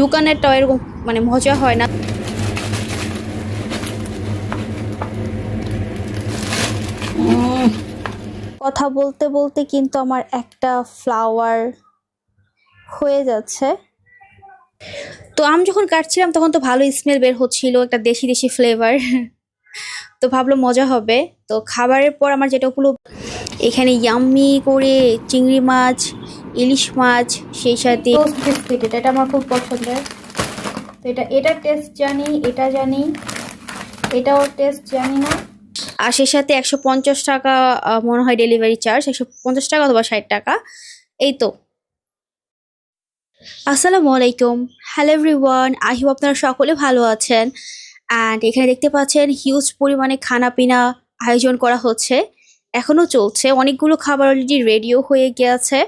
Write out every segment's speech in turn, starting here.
দোকানেরটাও এরকম মানে মজা হয় না। কথা বলতে বলতে কিন্তু আমার একটা ফ্লাওয়ার হয়ে যাচ্ছে। তো আমি যখন কাটছিলাম তখন তো ভালো স্মেল বের হচ্ছিল একটা দেশি দেশি ফ্লেভার তো ভাবলো মজা হবে। তো খাবারের পর আমার যেটা উপলব্ধ এখানে ইয়াম্মি করে চিংড়ি মাছ ইলিশ মাছ সেই সাথে বিস্কিট এটা এটা আমার খুব পছন্দের। তো এটা এটা টেস্ট জানি এটা জানি। এটাও টেস্ট জানি না। আর সেই সাথে একশো পঞ্চাশ টাকা মনে হয় ডেলিভারি চার্জ একশো পঞ্চাশ টাকা অথবা ষাট টাকা। এই তো। আসসালামু আলাইকুম। হ্যালো এভরিওয়ান আই হোপ আপনারা সকলে ভালো আছেন। অ্যান্ড এখানে দেখতে পাচ্ছেন হিউজ পরিমাণে খানা পিনা আয়োজন করা হচ্ছে। এখনও চলছে অনেকগুলো খাবার অলরেডি রেডিও হয়ে গিয়েছে।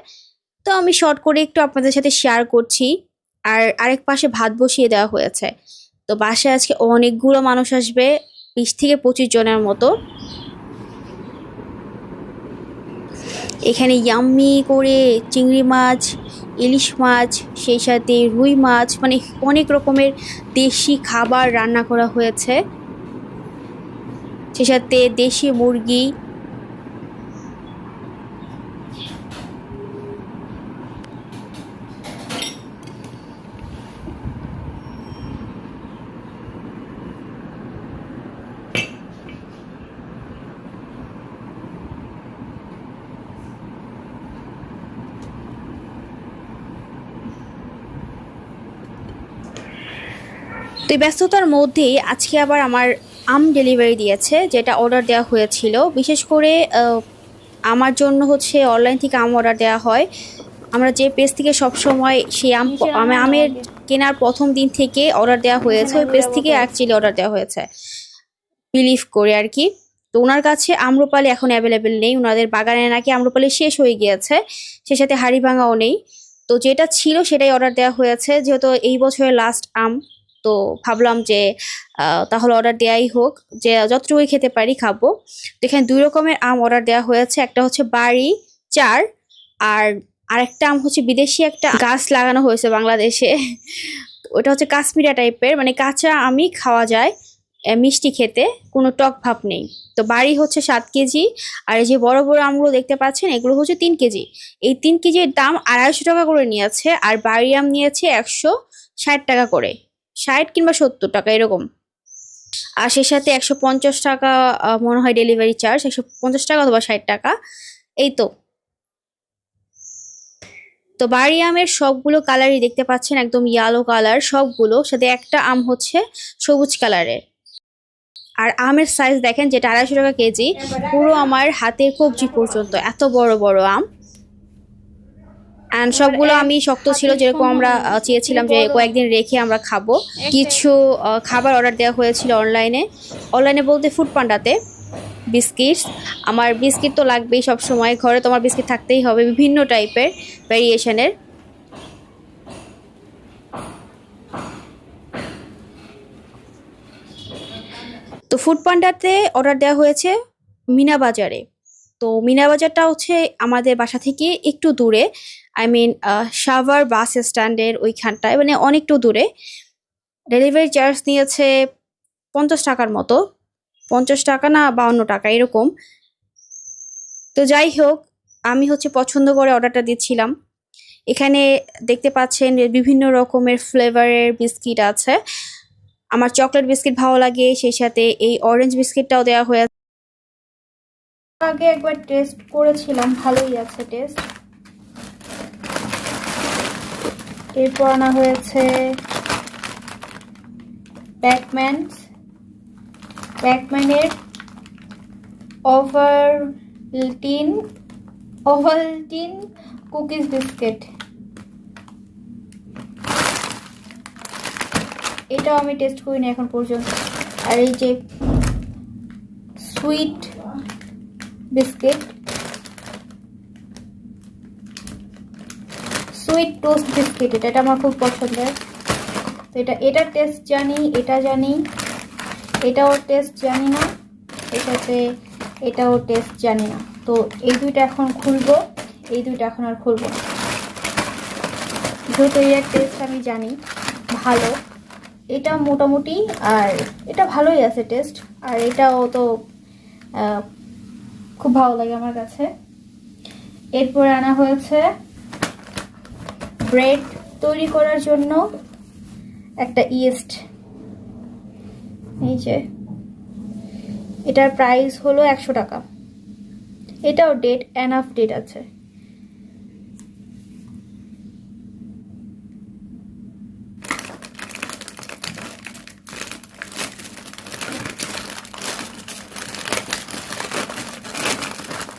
তো আমি শর্ট করে একটু আপনাদের সাথে শেয়ার করছি। আর আরেক পাশে ভাত বসিয়ে দেওয়া হয়েছে। তো বাসায় আজকে অনেকগুলো মানুষ আসবে, বিশ থেকে পঁচিশ জনের মতো। এখানে ইয়াম্মি করে চিংড়ি মাছ, ইলিশ মাছ, সেই সাথে রুই মাছ মানে অনেক রকমের দেশি খাবার রান্না করা হয়েছে। সেই সাথে দেশি মুরগি তো এই ব্যস্ততার মধ্যেই আজকে আবার আমার আম ডেলিভারি দিয়েছে যেটা অর্ডার দেওয়া হয়েছিল। বিশেষ করে আমার জন্য হচ্ছে অনলাইন থেকে আম অর্ডার দেওয়া হয়। আমরা যে পেজ থেকে সবসময় সেই আম আমি আমের কেনার প্রথম দিন থেকে অর্ডার দেওয়া হয়েছে। ওই পেজ থেকে অ্যাকচুয়ালি অর্ডার দেওয়া হয়েছে। বিলিভ করে আর কি। তো ওনার কাছে আম্রপালি এখন অ্যাভেলেবেল নেই। ওনাদের বাগানে নাকি আম্রপালি শেষ হয়ে গিয়েছে। সে সাথে হাড়ি ভাঙাও নেই। তো যেটা ছিল সেটাই অর্ডার দেওয়া হয়েছে। যেহেতু এই বছরের লাস্ট আম। তো ভাবলাম যে তাহলে অর্ডার দেওয়াই হোক। যে যতটুকুই খেতে পারি খাব। তো এখানে দুই রকমের আম অর্ডার দেওয়া হয়েছে। একটা হচ্ছে বাড়ি, চার, আর আরেকটা আম হচ্ছে বিদেশি একটা গাছ লাগানো হয়েছে বাংলাদেশে। ওটা হচ্ছে কাশ্মীরা টাইপের মানে কাঁচা আমি খাওয়া যায় মিষ্টি খেতে, কোনো টক ভাব নেই। তো বাড়ি হচ্ছে সাত কেজি, আর এই যে বড় বড় আমগুলো দেখতে পাচ্ছেন, এগুলো হচ্ছে তিন কেজি। এই তিন কেজির দাম আড়াইশো টাকা করে নিয়েছে, আর বাড়ি আম নিয়েছে একশো ষাট টাকা করে। ষাট কিংবা সত্তর টাকা, এরকম। আর সেই সাথে একশো পঞ্চাশ টাকা মনে হয় ডেলিভারি চার্জ একশো পঞ্চাশ টাকা অথবা ষাট টাকা, এই তো। তো বাড়ি আমের সবগুলো কালারই দেখতে পাচ্ছেন, একদম ইয়ালো কালার সবগুলো, সাথে একটা আম হচ্ছে সবুজ কালারের আর আমের সাইজ দেখেন, যেটা আড়াইশো টাকা কেজি, পুরো আমার হাতের কবজি পর্যন্ত, এত বড় বড় আম। অ্যান্ড সবগুলো আমি শক্ত ছিল যেরকম আমরা চেয়েছিলাম যে কয়েকদিন রেখে আমরা খাব। কিছু খাবার অর্ডার দেওয়া হয়েছিল অনলাইনে অনলাইনে বলতে ফুড পান্ডাতে বিস্কিট আমার বিস্কিট তো লাগবেই সব সময় ঘরে তোমার বিস্কিট থাকতেই হবে। বিভিন্ন টাইপের ভ্যারিয়েশনের তো ফুড পান্ডাতে অর্ডার দেওয়া হয়েছে মিনা বাজারে। তো মিনা বাজারটা হচ্ছে আমাদের বাসা থেকে একটু দূরে। আই মিন সাভার বাস স্ট্যান্ডের ওইখানটায় মানে অনেকটু দূরে। ডেলিভারি চার্জ নিয়েছে পঞ্চাশ টাকার মতো। পঞ্চাশ টাকা না বাউন্ন টাকা, এরকম। তো যাই হোক, আমি হচ্ছে পছন্দ করে অর্ডারটা দিচ্ছিলাম। এখানে দেখতে পাচ্ছেন বিভিন্ন রকমের ফ্লেভারের বিস্কিট আছে। আমার চকলেট বিস্কিট ভালো লাগে, সেই সাথে এই অরেঞ্জ বিস্কিটটাও দেওয়া হয়েছে আগে একবার টেস্ট করেছিলাম, ভালোই আছে টেস্ট এরপর আনা হয়েছে ব্যাকম্যান ব্যাকম্যানের ওভারটিন ওভালটিন কুকিজ বিস্কিট এটাও আমি টেস্ট করিনি এখন পর্যন্ত। আর এই যে sweet biscuit sweet toast biscuit, এটা এটা আমার খুব পছন্দের। তো এটা এটার টেস্ট জানি, এটা জানি, এটাও টেস্ট জানি না, এটাতে, এটাও টেস্ট জানি না। তো এই দুইটা এখন খুলবো, এই দুইটা এখন আর খুলবো যেহেতু এর টেস্ট আমি জানি, ভালো। এটা মোটামুটি, আর এটা ভালোই আছে টেস্ট আর এটাও তো খুব ভালো লাগে আমার কাছে। এরপরে আনা হয়েছে ব্রেড তৈরি করার জন্য একটা ইস্ট এই যে, এটার প্রাইস হলো একশো টাকা। এটাও ডেট, এনাফ ডেট আছে।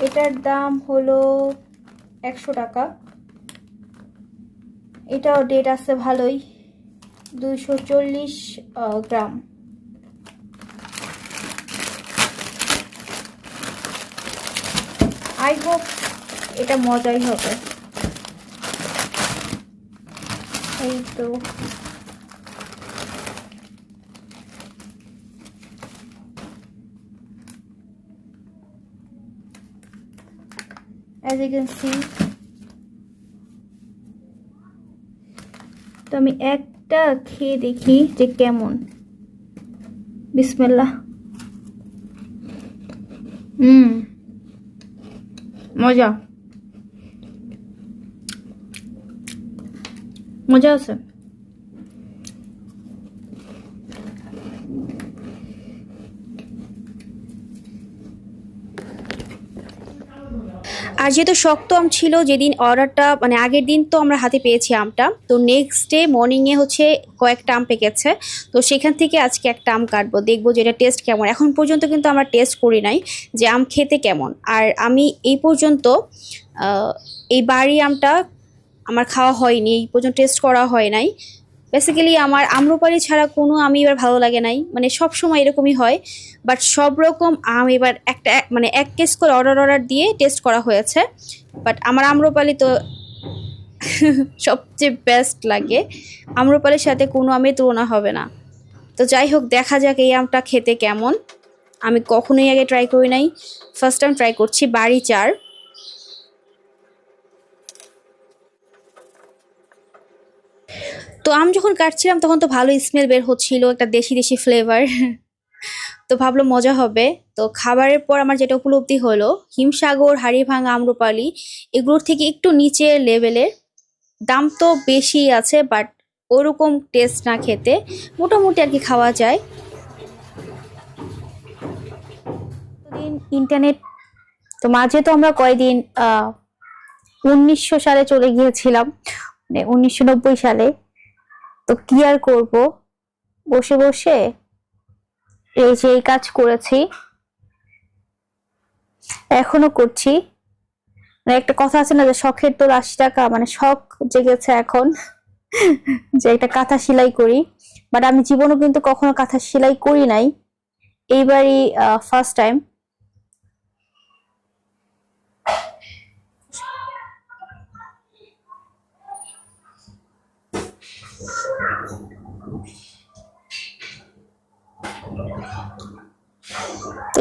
এটার দাম হলো একশো টাকা। এটাও ডেট আছে ভালোই। দুইশো চল্লিশ গ্রাম। আই হোপ এটা মজাই হবে। এই তো। As you can see আমি একটা খেয়ে দেখি যে কেমন। বিসমেল্লা হুম। মজা। মজা আছে। আর যেহেতু শক্ত আম ছিল, যেদিন অর্ডারটা মানে আগের দিন তো আমরা হাতে পেয়েছি আমটা, তো নেক্সট ডে মর্নিংয়ে হচ্ছে কয়েকটা আম পেকেছে। তো সেখান থেকে আজকে একটা আম কাটবো, দেখব যে এটা টেস্ট কেমন। এখন পর্যন্ত কিন্তু আমরা টেস্ট করি নাই যে আম খেতে কেমন। আর আমি এই পর্যন্ত এই বাড়ি আমটা আমার খাওয়া হয়নি, এই পর্যন্ত টেস্ট করা হয় নাই। বেসিক্যালি আমার আম্রপালি ছাড়া কোনো আমি এবার ভালো লাগে নাই। মানে সব সময় এরকমই হয় বাট সব রকম আম এবার একটা এক- মানে এক কেস করে অর্ডার অর্ডার দিয়ে টেস্ট করা হয়েছে। বাট আমার আম্রপালি তো সবচেয়ে বেস্ট লাগে। আম্রপালির সাথে কোনো আমের তুলনা হবে না। তো যাই হোক, দেখা যাক এই আমটা খেতে কেমন। আমি কখনোই আগে ট্রাই করি নাই। ফার্স্ট টাইম ট্রাই করছি বাড়ি চার। তো আম যখন কাটছিলাম, তখন তো ভালো স্মেল বের হচ্ছিল, একটা দেশি দেশি ফ্লেভার তো ভাবলো মজা হবে। তো খাবারের পর আমার যেটা উপলব্ধি হলো, হিমসাগর হাড়িভাঙা আম্রপালি, এগুলোর থেকে একটু নিচে লেভেলের দাম তো বেশি আছে বাট ওরকম টেস্ট না খেতে। মোটামুটি আর কি খাওয়া যায়। ইন্টারনেট তো মাঝে তো আমরা কয়দিন উনিশশো সালে চলে গিয়েছিলাম। মানে উনিশশো সালে। তো কি আর করব? বসে বসে এই যে এই কাজ করেছি, এখনও করছি। মানে একটা কথা আছে না যে শখের তোর আশি টাকা মানে শখ জেগেছে এখন যে একটা কাঁথা সেলাই করি। বাট আমি জীবনও কিন্তু কখনো কাঁথা সেলাই করি নাই। এইবারই ফার্স্ট টাইম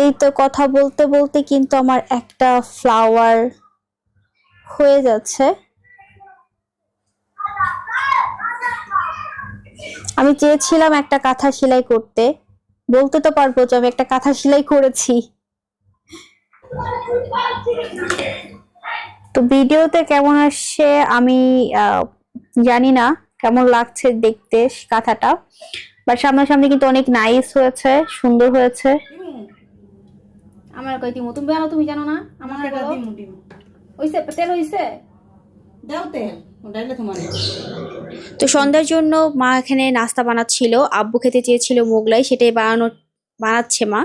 এই তো কথা বলতে বলতে কিন্তু আমার একটা ফ্লাওয়ার হয়ে যাচ্ছে। আমি চেয়েছিলাম একটা কাঁথা সেলাই করতে। বলতে তো পারব যে আমি একটা কাঁথা সেলাই করেছি। তো ভিডিওতে কেমন আসছে আমি জানি না কেমন লাগছে দেখতে কাঁথাটা। বাট সামনাসামনি কিন্তু অনেক নাইস হয়েছে, সুন্দর হয়েছে। আমার কই দিমু? তুমি জানো তুমি জানো না? আমার বলো। দিমু দিমু। হইছে তেল হইছে? দাও তেল তো সন্ধ্যার জন্য মা এখানে নাস্তা বানাচ্ছিল আব্বু খেতে চেয়েছিল মোগলাই সেটাই বানানো বানাচ্ছে মা।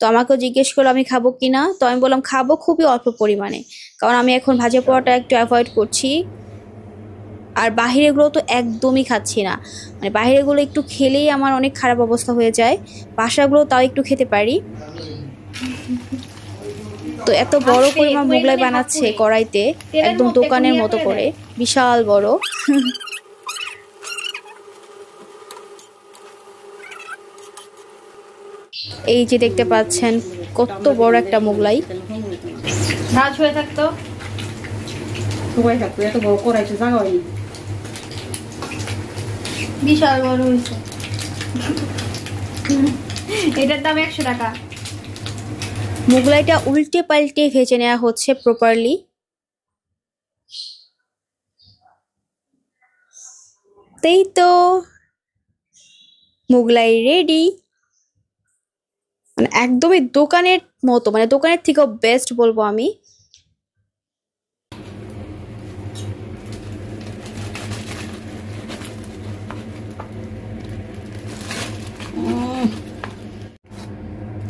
তো আমাকেও জিজ্ঞেস করল আমি খাব কি না তো আমি বললাম খাব খুবই অল্প পরিমাণে। কারণ আমি এখন ভাজা পোড়াটা একটু অ্যাভয়েড করছি। আর বাহিরেগুলো তো একদমই খাচ্ছি না। মানে বাহিরেগুলো একটু খেলেই আমার অনেক খারাপ অবস্থা হয়ে যায়। বাসাগুলো তাও একটু খেতে পারি। তো এত বড় পরিমাণ মোগলাই বানাচ্ছে কড়াইতে একদম দোকানের মতো করে করে বিশাল বড়। এই যে দেখতে পাচ্ছেন কত বড় একটা মোগলাই। ভাজ হয়ে থাকতো। সবাই থাকতো এত বড় করাইছে জায়গা হয়নি। বিশাল বড় হয়েছে। এটার দাম একশো টাকা। মোগলাইটা উল্টে পাল্টে ভেজে নেওয়া হচ্ছে প্রপারলি তাই তো মোগলাই রেডি মানে একদমই দোকানের মতো মানে দোকানের থেকেও বেস্ট বলব আমি।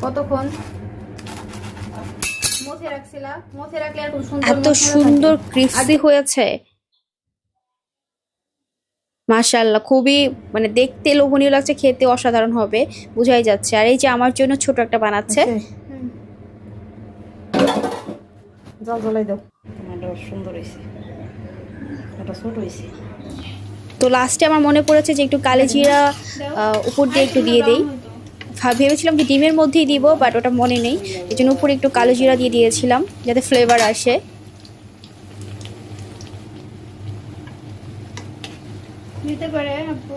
কতক্ষণ? মথে রাখলে আর খুব সুন্দর এত সুন্দর। ক্রিস্পি হয়েছে। মাশাল্লাহ খুবই মানে দেখতে লোভনীয় লাগছে খেতে অসাধারণ হবে বোঝাই যাচ্ছে। আর এই যে আমার জন্য ছোট একটা বানাচ্ছে। জল জ্বলাই দাও। সুন্দর হয়েছে। এটা ছোট হয়েছে। তো লাস্টে আমার মনে পড়েছে যে একটু কালো জিরা আহ, উপর দিয়ে একটু দিয়ে দেই। ভেবেছিলাম যে ডিমের মধ্যেই দিব বাট ওটা মনে নেই। এই জন্য উপরে একটু কালো জিরা দিয়ে দিয়েছিলাম, যাতে ফ্লেভার আসে। দিতে পারে আপু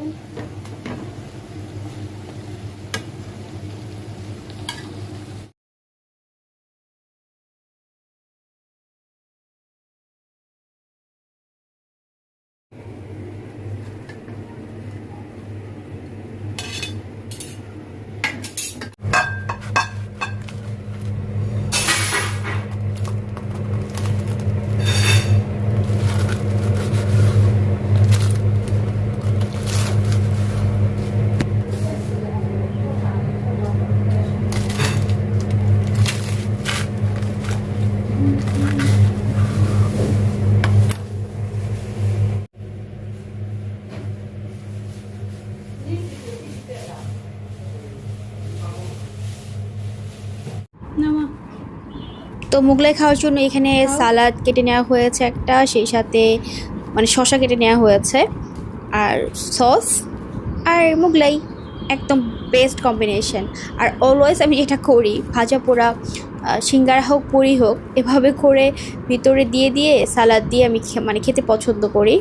তো মোগলাই খাওয়ার জন্য এখানে সালাদ কেটে নেওয়া হয়েছে একটা সেই সাথে মানে শশা কেটে নেওয়া হয়েছে আর সস আর মোগলাই একদম বেস্ট কম্বিনেশন আর অলওয়েজ আমি যেটা করি ভাজা পোড়া সিঙ্গারা হোক পুরি হোক এভাবে করে ভিতরে দিয়ে দিয়ে সালাদ দিয়ে আমি মানে খেতে পছন্দ করি।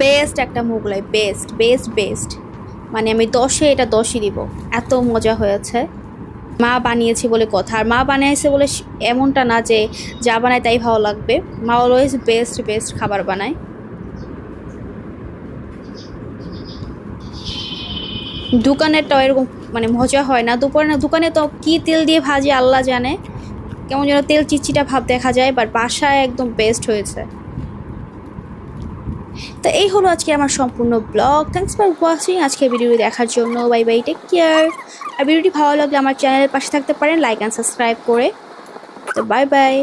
বেস্ট একটা মোগলাই বেস্ট বেস্ট বেস্ট মানে আমি দশে এটা দশই দিব। এত মজা হয়েছে। মা বানিয়েছে বলে কথা। আর মা বানিয়েছে বলে এমনটা না যে যা বানায় তাই ভালো লাগবে। মা অলওয়েজ বেস্ট বেস্ট খাবার বানায়। দোকানেরটাও এরকম মানে মজা হয় না। দুপুরে না, দোকানে তো কী তেল দিয়ে ভাজে আল্লাহ জানে। কেমন যেন তেল চিটচিটা ভাব দেখা যায় বাট বাসায় একদম বেস্ট হয়েছে। তো এই হলো আজকে আমার সম্পূর্ণ ব্লগ। থ্যাংকস ফর ওয়াচিং আজকে ভিডিওটি দেখার জন্য। বাই বাই টেক কেয়ার আর ভিডিওটি ভালো লাগলে আমার চ্যানেলের পাশে থাকতে পারেন লাইক অ্যান্ড সাবস্ক্রাইব করে। তো বাই বাই